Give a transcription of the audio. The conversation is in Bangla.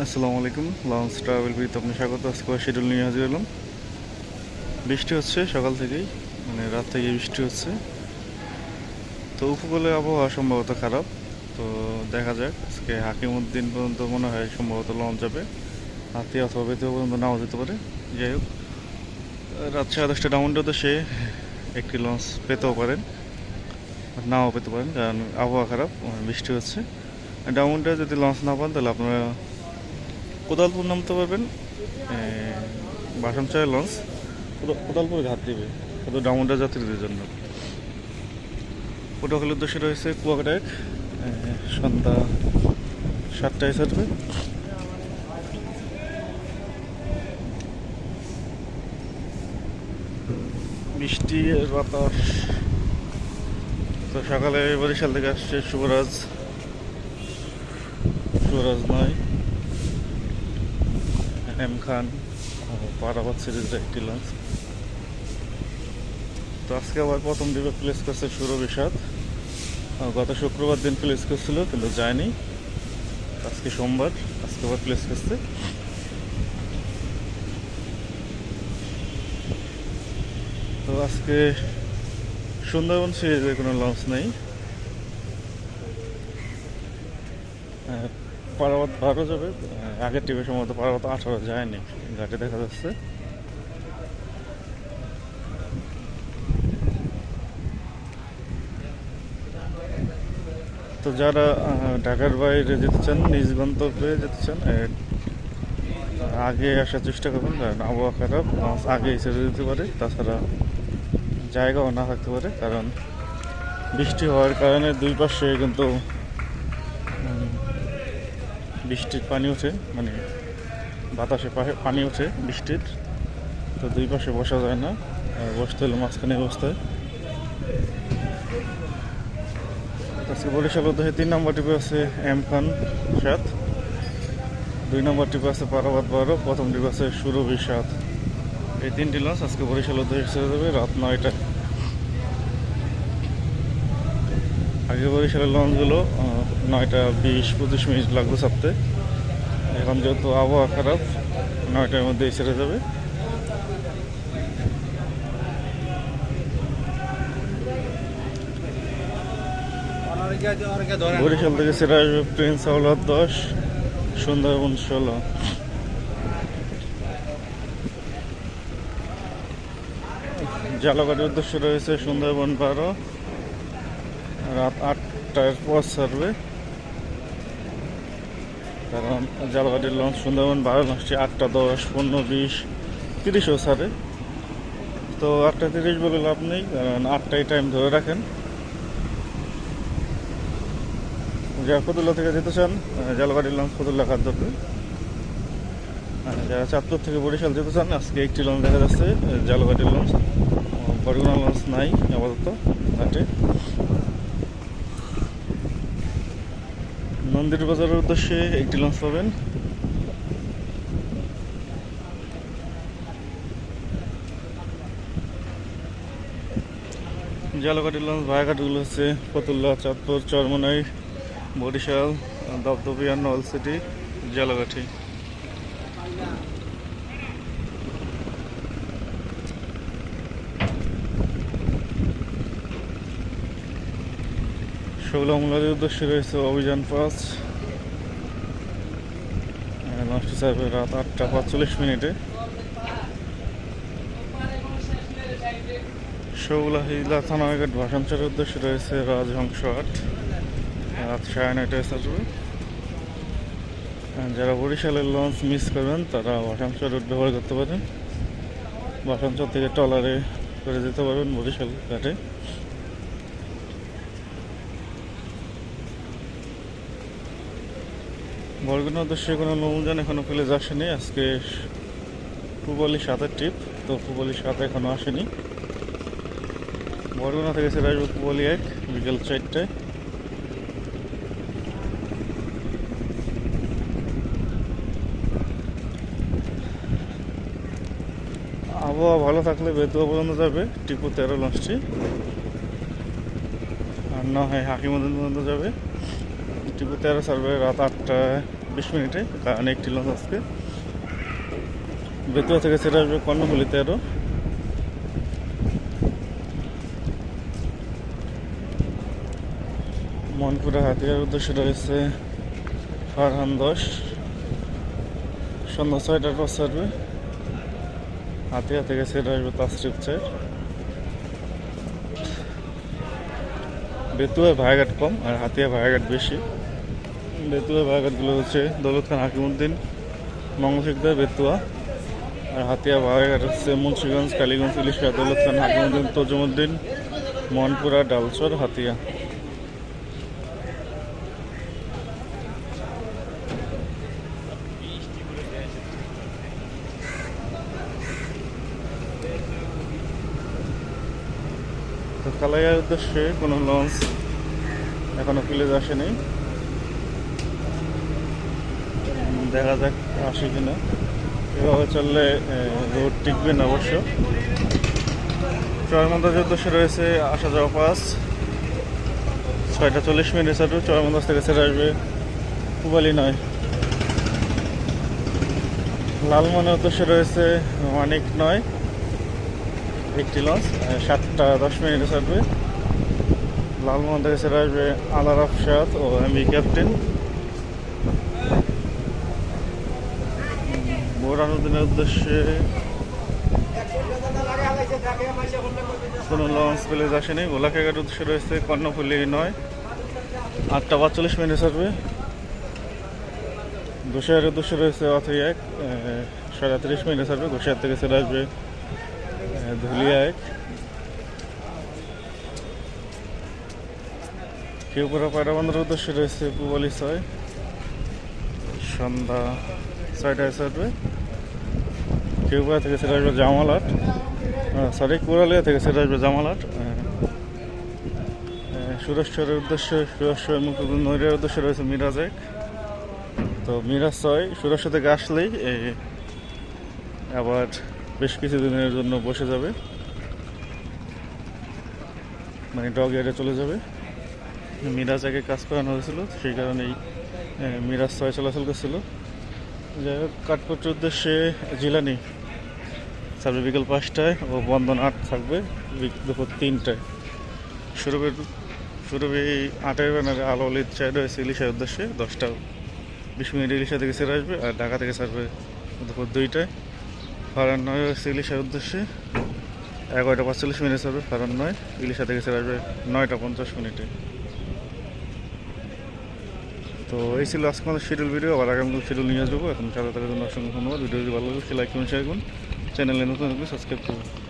আসসালামু আলাইকুম লঞ্চ ট্রাভেল বিতে আপনি স্বাগত। আজকে শিডিউল নিয়ে হাজির হলাম। বৃষ্টি হচ্ছে, সকাল থেকেই মানে রাত থেকে বৃষ্টি হচ্ছে। তো উপকূলে আবহাওয়া সম্ভবত খারাপ। তো দেখা যাক, আজকে হাকিমুদ্দিন পর্যন্ত মনে হয় সম্ভবত লঞ্চ যাবে। হাতি অথবা বেতে পর্যন্ত নাও যেতে পারে। যাই হোক, রাত সাড়ে দশটা ডাউনটা তো সে একটি লঞ্চ পেতেও পারেন। নাও পেতে পারেন, কারণ আবহাওয়া খারাপ, বৃষ্টি হচ্ছে। ডাউনটা যদি লঞ্চ না পান, তাহলে আপনারা কোদালপুর নামতে পারবেন বাসনচায় লঞ্চ কোদা- কোদালপুর ঘাট দিবে শুধু ডাউনটা যাত্রীদের জন্য। পটুয়াখালীর উদ্দেশ্যে রয়েছে কুয়াকাটা এক সন্ধ্যা সাতটায় ছাড়বে বৃষ্টি বাতাস, তো সকালে বরিশাল থেকে আসছে শুভরাজ। শুভরাজ নয়। এম খান, ও পারাবাদ সিরিজের একটি লঞ্চ তো আজকে আবার প্রথম দিকে প্লেস করছে সুরভি সাত গত শুক্রবার দিন প্লেস করছিল, কিন্তু যায়নি। আজকে সোমবার, আজকে আবার প্লেস করছে। তো আজকে সুন্দরবন সিরিজের কোনো লঞ্চ নেই। পারাবাদ বারো যাবে। আগের টিভি সম্ভবত পারাবাদ আঠারো যায়নি ঘাটে দেখা যাচ্ছে। তো যারা ঢাকার বাইরে যেতে চান, নিজ গন্তব্যে যেতে চান আগে আসার চেষ্টা করবেন, কারণ আবহাওয়া খারাপ লঞ্চ আগে ছেড়ে দিতে পারে, তাছাড়া জায়গাও না থাকতে পারে, কারণ বৃষ্টি হওয়ার কারণে দুই পাশে কিন্তু বৃষ্টির পানি ওঠে মানে বাতাসে পানি ওঠে বৃষ্টির। তো দুই পাশে বসা যায় না বসতে হলে মাঝখানে অবস্থায় আজকে বরিশাল উদ্দেশ্যে তিন নম্বর টিপে আছে এম খান সাত। দুই নম্বর টিপে আছে পারাবাদ বারো, প্রথম টিপে আছে সুরভি সাত। এই তিনটি লঞ্চ আজকে বরিশাল উদ্দেশ্যে ছেড়ে যাবে রাত নয়টায়। আগে বরিশালের লঞ্চগুলো নয়টা বিশ, পঁচিশ মিনিট লাগবে ছাড়তে। এখন যেহেতু আবহাওয়া খারাপ, নয়টার মধ্যেই ছেড়ে যাবে। বরিশাল থেকে ছেড়ে আসবে প্রিন্স আওলাদ দশ, সুন্দরবন ষোলো। জালাবাড়ির উদ্দেশ্য রয়েছে সুন্দরবন বারো। রাত আটটার পর ছাড়বে। কারণ জালবাড়ির লঞ্চ সুন্দরবন বারো লঞ্চটি আটটা দশ পনেরো বিশ তিরিশও ছাড়ে। তো আটটা তিরিশ বলে লাভ নেই, কারণ আটটাই টাইম ধরে রাখেন। যারা ফতুল্লা থেকে যেতে চান জালবাড়ির লঞ্চ ফতুল্লা খাদ্য যারা চাঁদপুর থেকে বরিশাল যেতে চান, আজকে একটি লঞ্চ দেখা যাচ্ছে জালবাড়ির লঞ্চ। বরগুনা লঞ্চ নাই আপাতত ঘাটে মন্দির বাজারের উদ্দেশ্যে একটি লঞ্চ পাবেন। জালকাটির লঞ্চ, ভায়াঘাটগুলো হচ্ছে ফতুল্লা, চাঁদপুর, চরমনাই, বরিশাল দপদপিয়া নলসিটি, জালকাঠি। ষোলো আমলাদের উদ্দেশ্যে রয়েছে অভিযান পাঁচ। লঞ্চটি ছাড়বে রাত আটটা পাঁচচল্লিশ মিনিটে। শৌলা হিলা থানাঘাট ভাষাঞ্চলের উদ্দেশ্যে রয়েছে রাজহংস আট। রাত সাড়ে নয়টায় ছাড়বে যারা বরিশালের লঞ্চ মিস করবেন, তারা ভাষাঞ্চল রুট ব্যবহার করতে পারেন। ভাষাঞ্চল থেকে ট্রলারে করে যেতে পারবেন বরিশাল ঘাটে। বরগুনা উদ্দেশ্যে কোনো নৌযান এখনও প্লেজ আসেনি। আজকে পুবালি সাতের ট্রিপ তো পুবালি সাত এখনও আসেনি। বরগুনা থেকে ছেড়ে আসব পুবালি এক, বিকেল চারটায়। আবহাওয়া ভালো থাকলে বেতুয়া পর্যন্ত যাবে, টিপু তেরো লঞ্চটি আর না হয় হাকিমুদ্দিন পর্যন্ত যাবে। তেরো সার্ভে রাত আটটা বিশ মিনিটে, কারণ একটি লঞ্চ আজকে। বেতুয়া থেকে ছেড়ে আসবে কর্ণফুলি তেরো মনপুরা হাতিয়ার উদ্দেশ্যে রয়েছে ফারহান দশ। সন্ধ্যা ছয়টার পর সার্ভে হাতিয়া থেকে ছেড়ে আসবে তাসরিফ চাই বেতুয়া ভাড়াঘাট কম আর হাতিয়া ভাড়াঘাট বেশি। বেতুয়া ভাড়াঘাটগুলো হচ্ছে দৌলত খান হাকিমুদ্দিন মঙ্গলশিকদার বেতুয়া, আর হাতিয়া ভাড়াঘাট হচ্ছে মুন্সিগঞ্জ, কালীগঞ্জ ইলিশা দৌলত খান হাকিমুদ্দিন তজুমুদ্দিন, মনপুরা, ডালচর, হাতিয়া। তো কালাইয়ার উদ্দেশ্যে কোনো লঞ্চ এখনও ফিলেজ আসেনি। দেখা যাক আসে কিনা। এভাবে চললে রোড টিকবে না অবশ্য। চরমন্দাজের উদ্দেশ্যে রয়েছে, আসা যাওয়া পাস। ছয়টা চল্লিশ মিনিট ছাড়বে চরমন্দাজ থেকে ছেড়ে আসবে। পুবালি নয়। লালমনের উদ্দেশ্যে রয়েছে, মানিক নয়। একটি লঞ্চ সাতটা দশ মিনিটে ছাড়বে লালমোহন থেকে ছেড়ে আসবে আলার আফসাদ ও এমবি ক্যাপ্টেন। বোরানুদ্দিনের উদ্দেশ্যে কোনো লঞ্চ প্লেজ আসেনি। গোলাঘাটের উদ্দেশ্যে রয়েছে কর্ণফুলি নয়। আটটা পাঁচচল্লিশ মিনিটে ছাড়বে গোসাইয়ের উদ্দেশ্যে রয়েছে অথই এক সাড়ে তিরিশ মিনিটে ছাড়বে গোসাইয়ের থেকে ছেড়ে আসবে ধুলিয়া এক। কেউপুরা পায়রা বন্দরের উদ্দেশ্যে রয়েছে পুবালি ছয়। সন্ধ্যা ছয়টায় ছাড়বে কেউপুরা থেকে সেটা আসবে জামালাট। সরি কুড়ালিয়া থেকে সেটা আসবে আহ, সুরেশ্বরের উদ্দেশ্যে সুরেশ্বর নৈরের উদ্দেশ্যে রয়েছে মিরাজ এক তো মিরাজ ছয় সুরেশ্বর থেকে আসলেই আবার বেশ কিছুদিনের জন্য বসে যাবে। মানে ডগ এয়ারে চলে যাবে। মিরাজ আগে কাজ করানো হয়েছিল সেই কারণেই মিরাজ ছয় চলাচল করছিল। যাই হোক কাঠপত্রের উদ্দেশ্যে জিলানি থাকবে বিকেল পাঁচটায় ও বন্ধন আট থাকবে দুপুর তিনটায়। সুরভি আটের ব্যানারে আলো চাই রয়েছে ইলিশার উদ্দেশ্যে। দশটা বিশ মিনিট ইলিশা থেকে ছেড়ে আসবে আর ঢাকা থেকে ছাড়বে দুপুর দুইটায়। ফারান নয় হচ্ছে ইলিশার উদ্দেশ্যে। এগারোটা পাঁচচল্লিশ মিনিট ছাড়বে ফারান নয়। ইলিশা থেকে ছেড়ে আসবে নয়টা পঞ্চাশ মিনিটে। তো এই ছিল আজকে আমাদের শিডিউল ভিডিও আবার আগামী শিডিউল নিয়ে আসব। এখন সাথে থাকার জন্য অসংখ্য ধন্যবাদ। ভিডিও যদি ভালো লাগে লাইক করুন শেয়ার করুন। চ্যানেলে নতুন সাবস্ক্রাইব করুন